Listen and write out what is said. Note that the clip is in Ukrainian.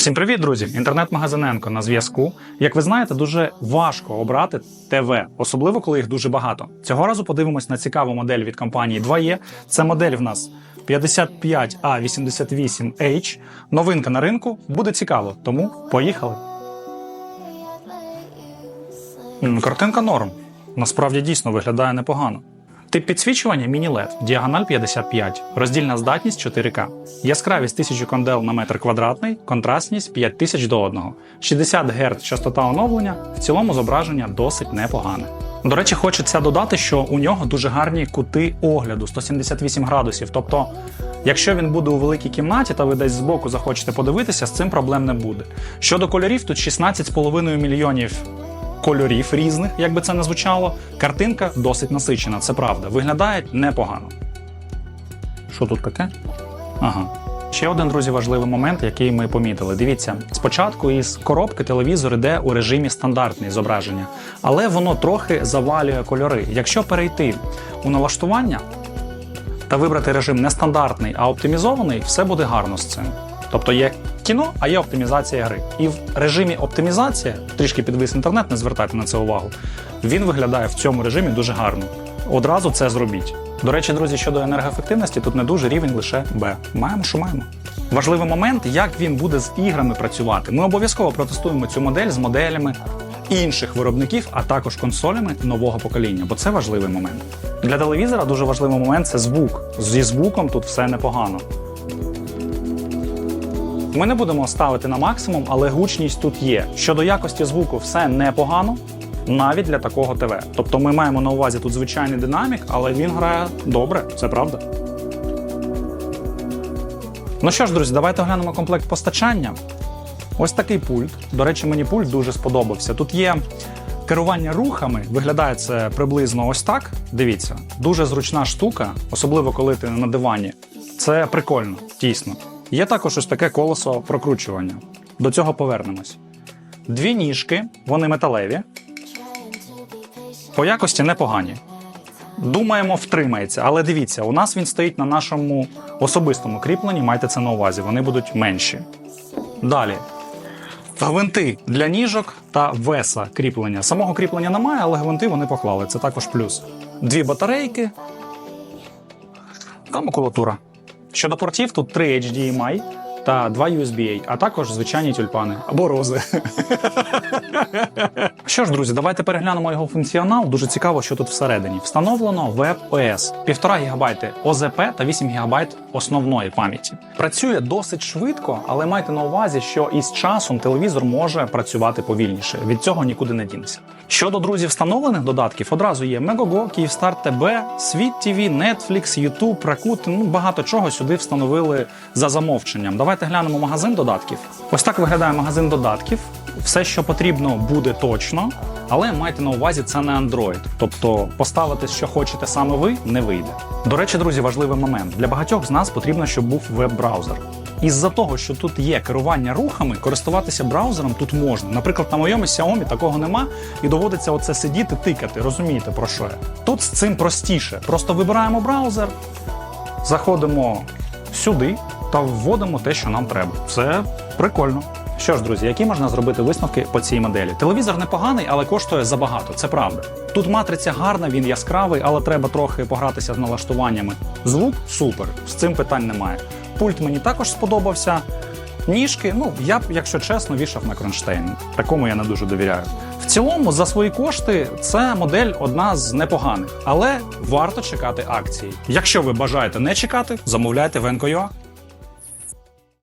Всім привіт, друзі! Інтернет-магазиненко на зв'язку. Як ви знаєте, дуже важко обрати ТВ, особливо коли їх дуже багато. Цього разу подивимось на цікаву модель від компанії 2E. Це модель в нас 55A88H. Новинка на ринку буде цікаво, тому поїхали. Картинка норм. Насправді дійсно виглядає непогано. Тип підсвічування міні-LED, діагональ 55, роздільна здатність 4К, яскравість 1000 кондел на метр квадратний, контрастність 5000 до 1, 60 Гц частота оновлення, в цілому зображення досить непогане. До речі, хочеться додати, що у нього дуже гарні кути огляду 178 градусів. Тобто, якщо він буде у великій кімнаті та ви десь збоку захочете подивитися, з цим проблем не буде. Щодо кольорів, тут 16,5 мільйонів кольорів різних, як би це не звучало. Картинка досить насичена, це правда. Виглядає непогано. Що тут таке? Ага. Ще один, друзі, важливий момент, який ми помітили. Дивіться, спочатку із коробки телевізор іде у режимі стандартне зображення, але воно трохи завалює кольори. Якщо перейти у налаштування та вибрати режим не стандартний, а оптимізований, все буде гарно з цим. Тобто є кіно, а є оптимізація гри. І в режимі оптимізація, трішки підвис інтернет, не звертайте на це увагу. Він виглядає в цьому режимі дуже гарно. Одразу це зробіть. До речі, друзі, щодо енергоефективності, тут не дуже рівень лише Б. Маємо, що маємо. Важливий момент, як він буде з іграми працювати. Ми обов'язково протестуємо цю модель з моделями інших виробників, а також консолями нового покоління, бо це важливий момент. Для телевізора дуже важливий момент це звук. Зі звуком тут все непогано. Ми не будемо ставити на максимум, але гучність тут є. Щодо якості звуку, все непогано, навіть для такого ТВ. Тобто ми маємо на увазі тут звичайний динамік, але він грає добре, це правда. Ну що ж, друзі, давайте оглянемо комплект постачання. Ось такий пульт. До речі, мені пульт дуже сподобався. Тут є керування рухами, виглядає це приблизно ось так. Дивіться, дуже зручна штука, особливо коли ти на дивані. Це прикольно, дійсно. Є також ось таке колесо прокручування. До цього повернемось. Дві ніжки, вони металеві. По якості непогані. Думаємо, втримається, але дивіться, у нас він стоїть на нашому особистому кріпленні, майте це на увазі, вони будуть менші. Далі. Гвинти для ніжок та веса кріплення. Самого кріплення немає, але гвинти вони поклали. Це також плюс. Дві батарейки та макулатура. Щодо портів, тут 3 HDMI та 2 USB-A, а також звичайні тюльпани або рози. Що ж, друзі, давайте переглянемо його функціонал. Дуже цікаво, що тут всередині. Встановлено WebOS, 1,5 ГБ ОЗП та 8 ГБ основної пам'яті. Працює досить швидко, але майте на увазі, що із часом телевізор може працювати повільніше. Від цього нікуди не дінеться. Щодо друзів встановлених додатків, одразу є Megogo, Kyivstar TV, Світ TV, Netflix, YouTube, Rakuten, ну багато чого сюди встановили за замовченням. Давайте глянемо магазин додатків. Ось так виглядає магазин додатків. Все, що потрібно, буде точно, але майте на увазі, це не Android. Тобто поставити, що хочете саме ви, не вийде. До речі, друзі, важливий момент. Для багатьох з нас потрібно, щоб був веб-браузер. Із-за того, що тут є керування рухами, користуватися браузером тут можна. Наприклад, на моєму Xiaomi такого нема, і доводиться оце сидіти, тикати. Розумієте про що я? Тут з цим простіше. Просто вибираємо браузер, заходимо сюди та вводимо те, що нам треба. Це прикольно. Що ж, друзі, які можна зробити висновки по цій моделі? Телевізор непоганий, але коштує забагато. Це правда. Тут матриця гарна, він яскравий, але треба трохи погратися з налаштуваннями. Звук супер, з цим питань немає. Пульт мені також сподобався. Ніжки, ну я б, якщо чесно, вішав на кронштейн. Такому я не дуже довіряю. В цілому, за свої кошти, це модель одна з непоганих, але варто чекати акції. Якщо ви бажаєте не чекати, замовляйте в НКЮА.